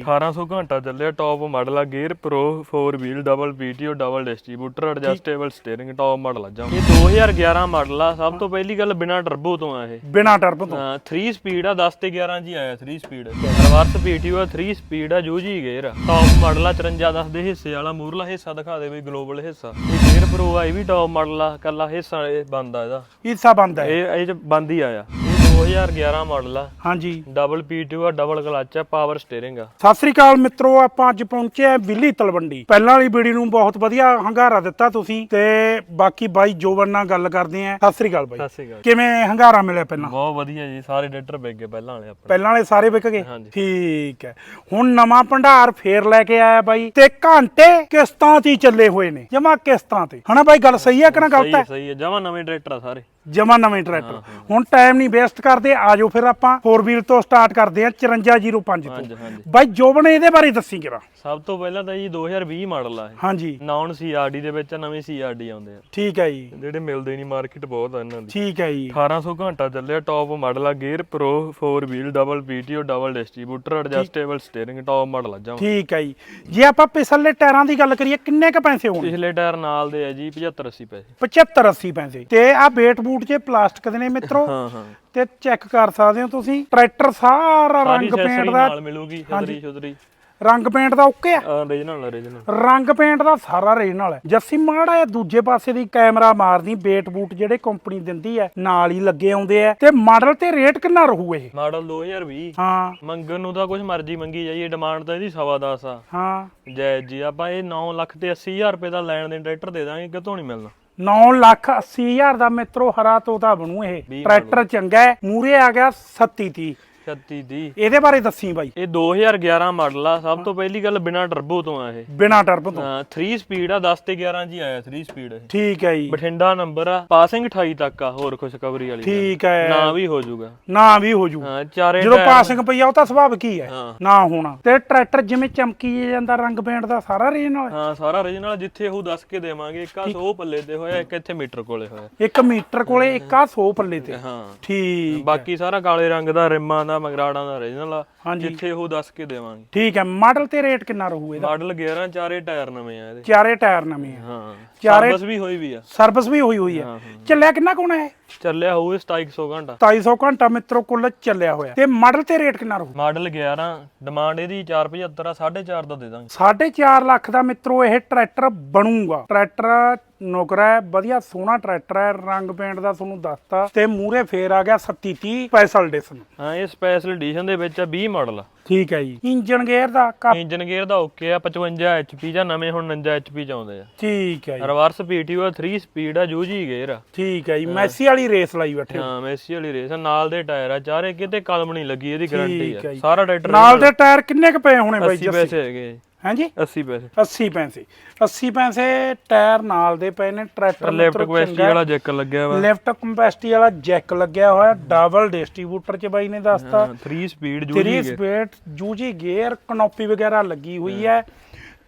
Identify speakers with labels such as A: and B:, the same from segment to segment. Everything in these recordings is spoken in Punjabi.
A: 1800 ਘੰਟਾ ਚੱਲਿਆ ਟੌਪ ਮਾਡਲ ਆ gear pro 4 wheel double PTO double distributor adjustable steering top model ਆ ਜਾਂ ਇਹ 2011 ਮਾਡਲ ਆ ਸਭ ਤੋਂ ਪਹਿਲੀ ਗੱਲ ਬਿਨਾ ਟਰਬੋ ਤੋਂ ਆ ਇਹ।
B: ਬਿਨਾ ਟਰਬ ਤੋਂ।
A: 3 ਸਪੀਡ ਆ 10 ਤੇ 11 ਜੀ ਆਇਆ 3 ਸਪੀਡ ਰਿਵਰਸ ਪੀਟੀਓ ਆ 3 ਸਪੀਡ ਆ ਯੂਜੀ ਗੇਅਰ ਆ। ਟੌਪ ਮਾਡਲ ਆ 54 10 ਦੇ ਹਿੱਸੇ ਵਾਲਾ ਮੂਰਲਾ ਹਿੱਸਾ ਦਿਖਾ ਦੇ ਬਈ ਗਲੋਬਲ ਹਿੱਸਾ। ਇਹ ਗੇਅਰ ਪ੍ਰੋ ਆ ਇਹ ਵੀ ਟੌਪ ਮਾਡਲ ਆ ਕੱਲਾ ਹਿੱਸਾ ਇਹ ਬੰਦ ਆ ਇਹਦਾ।
B: ਹਿੱਸਾ ਬੰਦ ਹੈ
A: ਇਹ ਇਹ ਚ ਬੰਦ ਹੀ ਆਇਆ। 2011 ਮਾਡਲ ਆ।
B: ਹਾਂਜੀ।
A: ਡਬਲ ਪੀਟੀਓ ਆ ਡਬਲ ਕਲਚ ਆ ਪਾਵਰ ਸਟੀਅਰਿੰਗ ਆ।
B: ਸਤਿ ਸ੍ਰੀ ਅਕਾਲ ਮਿੱਤਰੋ ਆਪਾਂ ਅੱਜ ਪਹੁੰਚੇ ਆ ਵਿੱਲੀ ਤਲਵੰਡੀ। ਪਹਿਲਾਂ ਵਾਲੀ ਵੀਡੀਓ ਨੂੰ ਬਹੁਤ ਵਧੀਆ ਹੰਗਾਰਾ ਦਿੱਤਾ ਤੁਸੀਂ ਤੇ ਬਾਕੀ ਬਾਈ ਜੋਬਨ ਨਾਲ ਗੱਲ ਕਰਦੇ ਆ ਸਤਿ ਸ੍ਰੀ ਅਕਾਲ ਬਾਈ।
A: ਸਤਿ ਸ਼੍ਰੀ ਅਕਾਲ।
B: ਕਿਵੇਂ ਹੰਗਾਰਾ ਮਿਲਿਆ ਪਹਿਲਾਂ?
A: ਬਹੁਤ ਵਧੀਆ ਜੀ ਸਾਰੇ ਡੇਟਰ ਵਿਕ ਗਏ ਪਹਿਲਾਂ ਵਾਲੇ ਆਪਣੇ।
B: ਪਹਿਲਾਂ ਵਾਲੇ ਸਾਰੇ ਵਿਕ ਗਏ। ਠੀਕ ਹੈ। ਹੁਣ ਨਵਾਂ ਭੰਡਾਰ ਫੇਰ ਲੈ ਕੇ ਆਇਆ ਬਾਈ ਤੇ ਘੰਟੇ ਕਿਸ਼ਤਾਂ ਹੀ ਚੱਲੇ ਹੋਏ ਨੇ ਜਮਾ ਕਿਸ਼ਤਾਂ ਤੇ। ਹਨਾ ਬਾਈ ਗੱਲ ਸਹੀ ਹੈ ਕਿ ਨਾ ਗਲਤ
A: ਹੈ ਸਹੀ ਹੈ। ਜਮਾ ਨਵੇਂ ਟਰੈਕਟਰ ਆ ਸਾਰੇ।
B: ਜਮਾ ਨਵੇਂ ਟਰੈਕਟਰ। ਹੁਣ ਟਾਈਮ ਨਹੀਂ ਵੇਸਟ ਕਰਦੇ ਆਜੋ ਫਿਰ ਆਪਾਂ 4 ਵੀਲ ਤੋਂ ਸਟਾਰਟ ਕਰਦੇ ਆ 5405
A: ਹਾਂਜੀ
B: ਤੋਂ।
A: ਹਾਂਜੀ
B: ਬਾਈ ਜੋਬਨ ਇਹਦੇ ਬਾਰੇ ਦੱਸੀ ਕਿਰਾ
A: ਸਭ ਤੋਂ ਪਹਿਲਾਂ ਤਾਂ ਜੀ 2020 ਮਾਡਲ ਆ ਇਹ।
B: ਹਾਂਜੀ।
A: ਨਾਨ ਸੀਆਰਡੀ ਦੇ ਵਿੱਚ ਨਵੇਂ ਸੀਆਰਡੀ ਆਉਂਦੇ ਆ।
B: ਠੀਕ ਹੈ ਜੀ।
A: ਜਿਹੜੇ ਮਿਲਦੇ ਨਹੀਂ ਮਾਰਕੀਟ ਬਹੁਤ ਆ ਇਹਨਾਂ ਦੀ।
B: ਠੀਕ ਹੈ ਜੀ।
A: 1800 ਘੰਟਾ ਚੱਲਿਆ ਟੌਪ ਮਾਡਲ ਆ gear pro 4 wheel double PTO double distributor adjustable steering top model ਆ ਜਮਾ।
B: ਠੀਕ ਹੈ ਜੀ। ਜੇ ਆਪਾਂ ਪਿਛਲੇ ਟਾਇਰਾਂ ਦੀ ਗੱਲ ਕਰੀਏ ਕਿੰਨੇ ਕ ਪੈਸੇ ਹੋਣਗੇ?
A: ਪਿਛਲੇ ਟਾਇਰ ਨਾਲ ਦੇ ਆ ਜੀ 75 80 ਪੈਸੇ।
B: 75 80 ਪੈਸੇ। ਤੇ ਆ ਬੇਟ ਬੂਟ ਜੇ ਪਲਾਸਟਿਕ ਦੇ ਨੇ ਮਿੱਤਰੋ
A: ਹਾਂ ਹਾਂ।
B: ਤੇ ਚੈੱਕ ਕਰ ਸਕਦੇ ਹੋ ਤੁਸੀਂ। ਟਰੈਕਟਰ ਸਾਰਾ ਰੰਗ ਪੇਂਟ ਦਾ
A: ਨਾਲ ਮਿਲੂਗੀ ਛਤਰੀ ਛਤਰੀ
B: ਰੰਗ ਪੇਂਟ ਦਾ ਓਕੇ ਆ?
A: ਓਰੀਜਨਲ ਓਰੀਜਨਲ
B: ਰੰਗ ਪੇਂਟ ਦਾ ਸਾਰਾ ਰੀਜਨਲ ਹੈ ਜੱਸੀ ਮਾੜਾ ਜਿਹਾ ਦੂਜੇ ਪਾਸੇ ਦੀ ਕੈਮਰਾ ਮਾਰਦੀ ਬੇਟ ਬੂਟ ਜਿਹੜੇ ਕੰਪਨੀ ਦਿੰਦੀ ਹੈ ਨਾਲ ਹੀ ਲੱਗੇ ਆਉਂਦੇ ਆ ਤੇ ਮਾਡਲ ਤੇ ਰੇਟ ਕਿੰਨਾ ਰਹੂ ਇਹ?
A: ਮਾਡਲ 2020
B: ਹਾਂ।
A: ਮੰਗਣ ਨੂੰ ਤਾਂ ਕੁਝ ਮਰਜ਼ੀ ਮੰਗੀ ਜਾਈਏ ਡਿਮਾਂਡ ਤਾਂ ਇਹਦੀ ਸਵਾ ਦਸ ਆ।
B: ਹਾਂ।
A: ਜੈ ਜੀ ਆਪਾਂ ਇਹ 9 ਲੱਖ ਤੇ 80000 ਰੁਪਏ ਦਾ ਲੈਣ ਦੇਣ ਟਰੈਕਟਰ ਦੇ ਦਾਂਗੇ ਕਿਤੋਂ ਨਹੀਂ ਮਿਲਣਾ।
B: 9 ਲੱਖ 80 ਹਜ਼ਾਰ ਦਾ ਮਿੱਤਰੋ ਹਰਾ ਤੋਤਾ ਬਣੂ ਇਹ। ਟਰੈਕਟਰ ਚੰਗਾ ਹੈ ਮੂਰੇ ਆ ਗਿਆ 37 30
A: 36 ਦੀ।
B: ਇਹਦੇ ਬਾਰੇ ਦੱਸੀ ਬਾਈ।
A: ਇਹ 2011 ਮਾਡਲ ਆ ਸਭ ਤੋਂ ਪਹਿਲੀ ਗੱਲ ਬਿਨਾ ਟਰਬੋ ਤੋਂ ਆ ਇਹ।
B: ਬਿਨਾ ਟਰਬ ਤੋਂ।
A: 3 ਸਪੀਡ ਆ 10 ਤੇ 11 ਜੀ ਆਇਆ 3 ਸਪੀਡ ਇਹ।
B: ਠੀਕ ਹੈ ਜੀ।
A: ਬਠਿੰਡਾ ਨੰਬਰ ਆ ਪਾਸਿੰਗ 28 ਤੱਕ ਆ ਹੋਰ ਖੁਸ਼ਖਬਰੀ ਵਾਲੀ।
B: ਠੀਕ ਹੈ।
A: ਨਾ ਵੀ ਹੋ ਜਾਊਗਾ।
B: ਨਾ ਵੀ ਹੋ ਜੂ
A: ਹਾਂ ਚਾਰੇ
B: ਜਦੋਂ ਪਾਸਿੰਗ ਪਈ ਆ ਉਹ ਤਾਂ ਸੁਭਾਵਿਕ ਹੀ? ਹੈ।
A: ਹਾਂ
B: ਨਾ ਹੋਣਾ। ਤੇ ਟਰੈਕਟਰ ਜਿਵੇਂ ਚਮਕੀ ਜਾਂਦਾ ਰੰਗ ਪੇਂਟ ਦਾ ਸਾਰਾ ਰੀਜਨਲ
A: ਹਾਂ? ਸਾਰਾ origignal ਜਿੱਥੇ ਉਹ ਦੱਸ ਕੇ ਦੇਵਾਂਗੇ ਇੱਕ ਆ 100 ਪੱਲੇ ਤੇ ਹੋਇਆ ਇੱਕ ਇੱਥੇ ਮੀਟਰ ਕੋਲੇ ਹੋਇਆ।
B: ਇੱਕ ਮੀਟਰ ਕੋਲੇ ਇੱਕ ਆ 100 ਪੱਲੇ ਤੇ।
A: ਹਾਂ।
B: ਠੀਕ
A: ਬਾਕੀ ਸਾਰਾ ਕਾਲੇ ਰੰਗ ਦਾ ਰਿਮਾਂ ਦਾ ਮਗਰਾੜਾਂ ਦਾ origignal ਆ
B: ਹਾਂਜੀ।
A: ਜਿੱਥੇ ਉਹ ਦੱਸ ਕੇ ਦੇਵਾਂਗੇ।
B: ਠੀਕ ਹੈ ਮਾਡਲ ਤੇ ਰੇਟ ਕਿੰਨਾ ਰਹੂ ਇਹਦਾ?
A: ਮਾਡਲ 11 ਚਾਰੇ ਟਾਇਰ ਨਵੇਂ ਆ ਇਹਦੇ।
B: ਚਾਰੇ ਟਾਇਰ ਨਵੇਂ ਆ।
A: ਹਾਂ
B: ਚਾਰੇ-
A: ਸਰਵਿਸ ਵੀ ਹੋਈ ਵੀ ਆ।
B: ਸਰਵਿਸ ਵੀ ਹੋਈ ਹੋਈ ਹਾਂ। ਚੱਲਿਆ ਕਿੰਨਾ ਕੋਣਾ ਹੈ
A: ਚੱਲਿਆ ਹੋਊ 2700 ਘੰਟਾ।
B: 250 ਘੰਟਾ ਮਿੱਤਰੋ ਕੁੱਲ ਚੱਲਿਆ ਹੋਇਆ। ਤੇ ਮਾਡਲ ਤੇ ਰੇਟ ਕਿੰਨਾ ਰਹੂ?
A: ਮਾਡਲ 11 ਡਿਮਾਂਡ ਇਹਦੀ 475 ਆ 4.5 ਦਾ ਦੇ ਦਾਂਗੇ।
B: 4.5 ਲੱਖ ਦਾ ਮਿੱਤਰੋ ਇਹ ਟਰੈਕਟਰ ਬਣੂਗਾ। ਟਰੈਕਟਰ ਨੁਕਰਾ ਹੈ ਵਧੀਆ ਸੋਹਣਾ ਟਰੈਕਟਰ ਹੈ ਰੰਗ ਪੇਂਟ ਦਾ ਤੁਹਾਨੂੰ ਦੱਸਤਾ। ਤੇ ਮੂਰੇ ਫੇਰ ਆ ਗਿਆ 3730 ਸਪੈਸ਼ਲ ਐਡੀਸ਼ਨ
A: ਹਾਂ ਇਹ ਸਪੈਸ਼ਲ ਐਡੀਸ਼ਨ ਦੇ ਵਿੱਚ ਆ 20 ਮਾਡਲ
B: ਠੀਕ ਹੈ ਜੀ। ਇੰਜਨ ਗੇਅਰ ਦਾ
A: ਇੰਜਨ ਗੇਅਰ ਦਾ ਓਕੇ ਆ 55 HP ਜਾਂ ਨਵੇਂ ਹੁਣ 49 HP ਚ ਆਉਂਦੇ ਆ।
B: ਠੀਕ ਹੈ ਜੀ।
A: ਰਿਵਰਸ ਪੀਟੀਓ ਆ 3 ਸਪੀਡ ਆ ਯੂਜੀ ਗੇਅਰ
B: ਠੀਕ ਹੈ ਜੀ। ਮੈਸੀ ਵਾਲੀ ਰੇਸ ਲਾਈ ਬੈਠੇ ਹੋ।
A: ਹਾਂ ਮੈਸੀ ਵਾਲੀ ਰੇਸ ਆ ਨਾਲ ਦੇ ਟਾਇਰ ਆ ਚਾਰੇ ਕਿਤੇ ਕਲਮ ਨਹੀਂ ਲੱਗੀ ਇਹਦੀ ਗਾਰੰਟੀ
B: ਠੀਕ
A: ਆ
B: ਜੀ।
A: ਸਾਰਾ ਟਰੈਕਟਰ
B: ਨਾਲ ਦੇ ਟਾਇਰ ਕਿੰਨੇ ਕ ਪਏ ਹੋਣੇ ਬਾਈ
A: 80
B: ਜੱਸੀ
A: ਪੈਸੇ ਹੈਗੇ
B: ਹਾਂਜੀ?
A: 80 ਪੈਸੇ।
B: 80 ਪੈਸੇ। 80 ਪੈਸੇ ਟਾਇਰ ਨਾਲ ਦੇ ਪਏ ਨੇ ਟਰੈਕਟਰ
A: ਲੈਫਟ ਕੁਐਸਟੀ ਵਾਲਾ ਜੈਕ ਲੱਗਿਆ ਵਾ।
B: ਲੈਫਟ ਕੰਪੈਸਟੀ ਵਾਲਾ ਜੈਕ ਲੱਗਿਆ ਹੋਇਆ ਡਬਲ ਡਿਸਟ੍ਰੀਬਿਊਟਰ ਚ ਬਾਈ ਨੇ ਦੱਸਤਾ।
A: 3 ਸਪੀਡ
B: 3
A: ਯੂਜੀ
B: ਸਪੀਡ ਜੂਜੀ ਗੇਅਰ ਕਨੋਪੀ ਵਗੈਰਾ ਲੱਗੀ ਹੋਈ ਹੈ।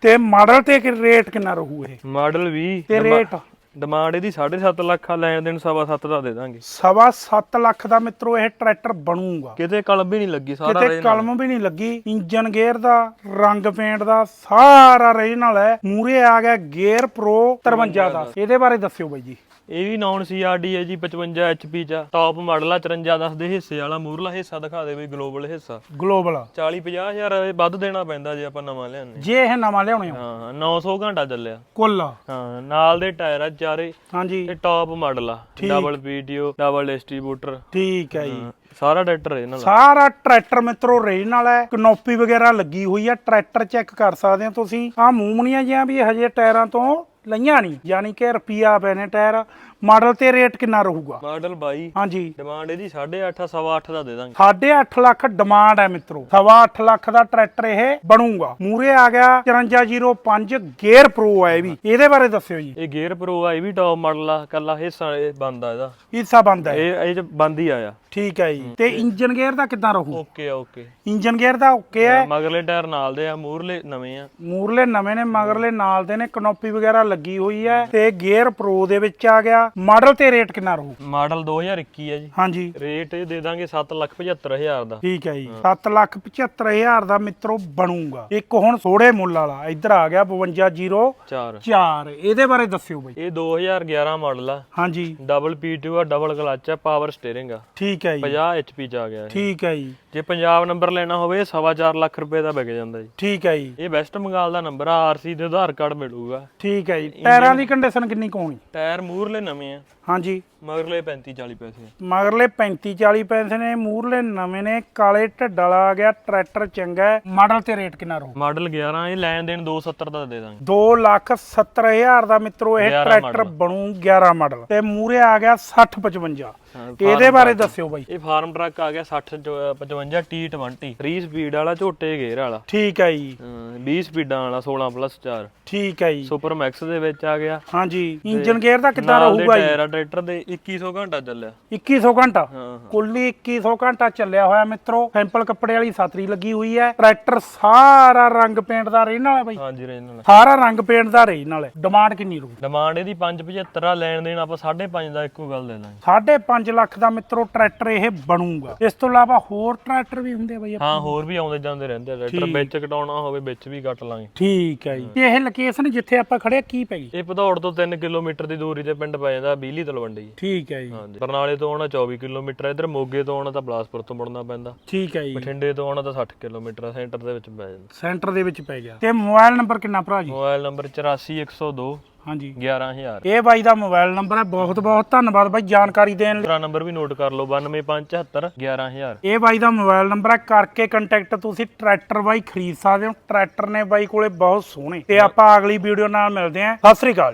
B: ਤੇ ਮਾਡਲ ਤੇ ਕਿ ਰੇਟ ਕਿੰਨਾ ਰਹੂ ਇਹ?
A: ਮਾਡਲ 20
B: ਤੇ ਰੇਟ
A: ਡਿਮਾਂਡ ਇਹਦੀ 7.5 ਲੱਖ ਆ ਲੈਣ ਦੇਣ ਸਵਾ ਸੱਤ ਦਾ ਦੇ ਦਾਂਗੇ।
B: ਸਵਾ 7 ਲੱਖ ਦਾ ਮਿੱਤਰੋ ਇਹ ਟਰੈਕਟਰ ਬਣੂਗਾ।
A: ਕਿਤੇ ਕਲਮ ਵੀ ਨਹੀਂ ਲੱਗੀ ਸਾਰਾ
B: ਕਿਤੇ ਕਲਮ ਵੀ ਨਹੀਂ ਲੱਗੀ ਇੰਜਨ ਗੇਅਰ ਦਾ ਰੰਗ ਪੇਂਟ ਦਾ ਸਾਰਾ ਰੀਜਨਲ ਹੈ। ਮੂਰੇ ਆ ਗਿਆ ਗੇਅਰ ਪ੍ਰੋ 53 ਦਾ। ਇਹਦੇ ਬਾਰੇ ਦੱਸਿਓ ਬਾਈ ਜੀ।
A: ਇਹ ਵੀ ਨਾਨ ਸੀਆਰਡੀ ਹੈ ਜੀ 55 HP ਚ ਟਾਪ ਮਾਡਲ ਆ 54 10 ਦੇ ਹਿੱਸੇ ਵਾਲਾ। ਮੂਰਲਾ ਹਿੱਸਾ ਦਿਖਾ ਦੇ ਬਈ ਗਲੋਬਲ ਹਿੱਸਾ।
B: ਗਲੋਬਲ
A: 40 50 ਹਜ਼ਾਰ ਵੱਧ ਦੇਣਾ ਪੈਂਦਾ ਜੇ ਆਪਾਂ ਨਵਾਂ ਲਿਆਉਂਦੇ
B: ਜੇ ਇਹ ਨਵਾਂ ਲਿਆਉਣੇ ਹਾਂ।
A: 900 ਘੰਟਾ ਚੱਲਿਆ।
B: ਕੁੱਲ
A: ਹਾਂ ਨਾਲ ਦੇ ਟਾਇਰ ਆ ਚਾਰੇ
B: ਹਾਂਜੀ।
A: ਤੇ ਟਾਪ ਮਾਡਲ ਆ। ਡਬਲ ਪੀਟੀਓ ਡਬਲ ਡਿਸਟ੍ਰੀਬਿਊਟਰ
B: ਠੀਕ ਹੈ ਜੀ।
A: ਸਾਰਾ ਟਰੈਕਟਰ ਇਹਨਾਂ ਦਾ।
B: ਸਾਰਾ ਟਰੈਕਟਰ ਮਿੱਤਰੋ ਰੀਜਨਲ ਹੈ। ਕਨੋਪੀ ਵਗੈਰਾ ਲੱਗੀ ਹੋਈ ਹੈ। ਟਰੈਕਟਰ ਚੈੱਕ ਕਰ ਸਕਦੇ ਹੋ ਤੁਸੀਂ। ਆ ਮੂਮਣੀਆਂ ਜਿਹਾ ਵੀ ਹਜੇ ਟਾਇਰਾਂ ਤੋਂ ਲਈਆਂ ਨਹੀਂ। ਯਾਨੀ ਕਿ ਰੁਪਿਆ ਪਏ ਨੇ ਟਾਇਰ। ਮਾਡਲ ਤੇ ਰੇਟ ਕਿੰਨਾ ਰਹੂਗਾ?
A: ਮਾਡਲ 22
B: ਹਾਂਜੀ।
A: ਡਿਮਾਂਡ ਇਹਦੀ 8.5 ਸਵਾ 8 ਦਾ ਦੇ ਦਾਂਗੇ।
B: ਸਾਢੇ ਅੱਠ ਲੱਖ ਡਿਮਾਂਡ ਹੈ ਮਿੱਤਰੋ। ਸਵਾ ਅੱਠ ਲੱਖ ਦਾ ਟਰੈਕਟਰ ਇਹ ਬਣੂਗਾ। ਮੂਰੇ ਆ ਗਿਆ 5405 ਗੇਅਰ ਪ੍ਰੋ ਹੈ ਇਹ ਵੀ। ਇਹਦੇ ਬਾਰੇ ਦੱਸਿਓ ਜੀ।
A: ਇਹ ਗੇਅਰ ਪ੍ਰੋ ਆ ਇਹ ਵੀ ਟਾਪ ਮਾਡਲ ਆ ਕੱਲਾ ਹਿੱਸਾ ਇਹ ਬੰਦ ਆ ਇਹਦਾ।
B: ਹਿੱਸਾ ਬੰਦ
A: ਇਹ। ਇਹ ਚ ਬੰਦ ਹੀ ਆਇਆ।
B: ਠੀਕ ਹੈ ਜੀ। ਤੇ ਇੰਜਨ ਗੇਅਰ ਦਾ ਕਿੱਦਾਂ ਰਹੂ?
A: ਓਕੇ ਆ ਓਕੇ।
B: ਇੰਜਨ ਗੇਅਰ ਦਾ ਓਕੇ ਹੈ।
A: ਮਗਰਲੇ ਟਾਇਰ ਨਾਲ ਦੇ ਆ ਮੂਰਲੇ ਨਵੇਂ ਆ।
B: ਮੂਰਲੇ ਨਵੇਂ ਨੇ ਮਗਰਲੇ ਨਾਲ ਦੇ ਨੇ ਕਨੋਪੀ ਵਗੈਰਾ ਲੱਗੀ ਹੋਈ ਹੈ ਤੇ ਗੇਅਰ ਪ੍ਰੋ ਦੇ ਵਿੱਚ ਆ ਗਿਆ। ਮਾਡਲ ਤੇ ਰੇਟ ਕਿੰਨਾ ਰਹੂ?
A: ਮਾਡਲ 2021 ਹੈ ਜੀ।
B: ਹਾਂਜੀ।
A: ਰੇਟ ਇਹ ਦੇ ਦਾਂਗੇ 775000 ਦਾ।
B: ਠੀਕ ਹੈ ਜੀ। 775000 ਦਾ ਮਿੱਤਰੋ ਬਣੂਗਾ। ਇੱਕ ਹੁਣ ਥੋੜੇ ਮੁੱਲ ਵਾਲਾ। ਇੱਧਰ ਆ ਗਿਆ 5204
A: 4
B: ਇਹਦੇ ਬਾਰੇ ਦੱਸਿਓ ਬਈ।
A: ਇਹ 2011 ਮਾਡਲ ਆ।
B: ਹਾਂਜੀ।
A: ਡਬਲ P2 ਆ ਡਬਲ ਕਲਚ ਆ ਪਾਵਰ ਸਟੀਅਰਿੰਗ ਆ।
B: ਠੀਕ ਹੈ ਜੀ।
A: 50 HP ਚ ਆ ਗਿਆ।
B: ਠੀਕ ਹੈ ਜੀ।
A: ਜੇ ਪੰਜਾਬ ਨੰਬਰ ਲੈਣਾ ਹੋਵੇ 4.5 ਲੱਖ ਰੁਪਏ ਦਾ ਵਿਕ ਜਾਂਦਾ ਜੀ।
B: ਠੀਕ ਹੈ ਜੀ।
A: ਇਹ ਵੈਸਟ ਬੰਗਾਲ ਦਾ ਨੰਬਰ ਆ ਆਰਸੀ ਦੇ ਆਧਾਰ ਕਾਰਡ ਮਿਲੂਗਾ।
B: ਠੀਕ ਹੈ ਜੀ। ਟਾਇਰਾਂ ਦੀ ਕੰਡੀਸ਼ਨ ਕਿੰਨੀ ਕੁ ਹੋਣੀ?
A: ਟਾਇਰ ਮੂਰਲੇ ਨਵੇਂ ਆ?
B: ਹਾਂਜੀ।
A: ਮਗਰਲੇ 35 40 ਪੈਸੇ। ਆ।
B: ਮਗਰਲੇ 35 40 ਪੈਸੇ ਨੇ ਮੂਰਲੇ ਨਵੇਂ ਨੇ ਕਾਲੇ ਢੱਡ ਵਾਲਾ ਆ ਗਿਆ ਟਰੈਕਟਰ ਚੰਗਾ ਹੈ। ਮਾਡਲ ਤੇ ਰੇਟ ਕਿੰਨਾ ਰਹੂ
A: ਮਾਡਲ 11 ਇਹ ਲੈਣ ਦੇਣ 270 ਦਾ ਦੇ ਦਾਂਗੇ।
B: 2 ਲੱਖ 70 ਹਜ਼ਾਰ ਦਾ ਮਿੱਤਰੋ ਇਹ
A: 11
B: ਟਰੈਕਟਰ। ਬਣੂ 11 ਮਾਡਲ। ਤੇ ਮੂਰੇ ਆ ਗਿਆ 60 55
A: ਹਾਂ,
B: ਇਹਦੇ ਬਾਰੇ। ਦੱਸਿਓ ਬਾਈ।
A: ਇਹ ਫਾਰਮ ਟਰੱਕ ਆ ਗਿਆ 60 55 T20 3 ਸਪੀਡ ਵਾਲਾ ਝੋਟੇ ਗੇਅਰ ਵਾਲਾ।
B: ਠੀਕ ਹੈ ਜੀ।
A: ਹਾਂ, 20 ਸਪੀਡਾਂ ਵਾਲਾ 16 ਪਲੱਸ 4
B: ਠੀਕ ਹੈ ਜੀ।
A: ਸੁਪਰ ਮੈਕਸ ਦੇ ਵਿੱਚ ਆ ਗਿਆ।
B: ਹਾਂਜੀ ਇੰਜਨ ਗੇਅਰ ਦਾ ਕਿੱਦਾਂ ਰਹੂਗਾ ਜੀ?
A: ਟਾਇਰ ਟਰੈਕਟਰ ਦੇ 2100 ਘੰਟਾ ਚੱਲਿਆ।
B: 2100 ਘੰਟਾ? ਕੁੱਲ ਹੀ 2100 ਘੰਟਾ ਚੱਲਿਆ ਹੋਇਆ ਮਿੱਤਰੋ। ਸੈਂਪਲ ਕੱਪੜੇ ਵਾਲੀ ਸਾਤਰੀ ਲੱਗੀ ਹੋਈ ਹੈ। ਟਰੈਕਟਰ ਸਾਰਾ ਰੰਗ ਪੇਂਟ ਦਾ ਰਹਿਣ ਵਾਲਾ ਬਾਈ।
A: ਹਾਂਜੀ ਰੇਂਜ ਨਾਲ
B: ਸਾਰਾ ਰੰਗ ਪੇਂਟ ਦਾ ਰਹਿਣ ਵਾਲਾ ਡਿਮਾਂਡ ਕਿੰਨੀ ਰਹੂ
A: ਡਿਮਾਂਡ ਇਹਦੀ 575 ਆ ਲੈਣ ਦੇਣ ਆਪਾਂ 5.5 ਦਾ ਇੱਕੋ ਗੱਲ ਦੇ ਦਾਂਗੇ
B: 5.5 ਲੱਖ ਦਾ ਮਿੱਤਰੋ ਟਰੈਕਟਰ ਇਹ ਬਣੂਗਾ। ਇਸ ਤੋਂ ਇਲਾਵਾ ਹੋਰ ਟਰੈਕਟਰ ਵੀ ਹੁੰਦੇ ਬਾਈ
A: ਹਾਂ ਹੋਰ ਵੀ ਆਉਂਦੇ ਜਾਂਦੇ ਰਹਿੰਦੇ ਟਰੈਕਟਰ ਵਿੱਚ ਕਟਾਉਣਾ ਹੋਵੇ ਵਿੱਚ ਵੀ ਕੱਟ ਲਾਂਗੇ।
B: ਠੀਕ ਹੈ ਜੀ। ਇਹ ਲੋਕੇਸ਼ਨ ਜਿੱਥੇ ਆਪਾਂ ਖੜੇ ਆ, ਕੀ ਪੈ ਗਈ?
A: ਇਹ ਭਦੌੜ ਤੋਂ 3 ਕਿਲੋਮੀਟਰ ਦੀ ਦੂਰੀ ਤੇ ਪਿੰਡ ਪੈ ਜਾਂਦਾ ਬਿਜਲੀ ਤਲਵੰਡੀ।
B: ਠੀਕ ਹੈ ਜੀ।
A: ਹਾਂਜੀ। ਬਰਨਾਲੇ ਤੋਂ ਆਉਣਾ 24 ਕਿਲੋਮੀਟਰ ਇਧਰ ਮੋਗੇ ਤੋਂ ਆਉਣਾ ਤਾਂ ਬਲਾਸਪੁਰ ਤੋਂ ਮੁੜਨਾ ਪੈਂਦਾ।
B: ਠੀਕ ਹੈ ਜੀ।
A: ਬਠਿੰਡੇ ਤੋਂ ਆਉਣਾ ਤਾਂ 60 ਕਿਲੋਮੀਟਰ ਸੈਂਟਰ ਦੇ ਵਿੱਚ ਪੈ ਜਾਂਦਾ।
B: ਸੈਂਟਰ ਦੇ ਵਿੱਚ ਪੈ ਗਿਆ। ਤੇ ਮੋਬਾਈਲ ਨੰਬਰ ਕਿੰਨਾ ਭਰਾ ਜੀ?
A: ਮੋਬਾਈਲ ਨੰਬਰ 84102
B: ਹਾਂਜੀ।
A: 11000
B: ਇਹ ਬਾਈ ਦਾ ਮੋਬਾਈਲ ਨੰਬਰ ਹੈ ਬਹੁਤ ਬਹੁਤ ਧੰਨਵਾਦ ਬਾਈ ਜਾਣਕਾਰੀ ਦੇਣ ਲਈ।
A: ਮੇਰਾ ਨੰਬਰ ਵੀ ਨੋਟ ਕਰ ਲਓ 92574 11000
B: ਇਹ ਬਾਈ ਦਾ ਮੋਬਾਈਲ ਨੰਬਰ ਹੈ ਕਰਕੇ ਕੰਟੈਕਟ ਤੁਸੀਂ ਟਰੈਕਟਰ ਬਾਈ ਖਰੀਦ ਸਕਦੇ ਹੋ। ਟਰੈਕਟਰ ਨੇ ਬਾਈ ਕੋਲੇ ਬਹੁਤ ਸੋਹਣੇ। ਤੇ ਆਪਾਂ ਅਗਲੀ ਵੀਡੀਓ ਨਾਲ ਮਿਲਦੇ ਹਾਂ। ਸਤਿ ਸ੍ਰੀ ਅਕਾਲ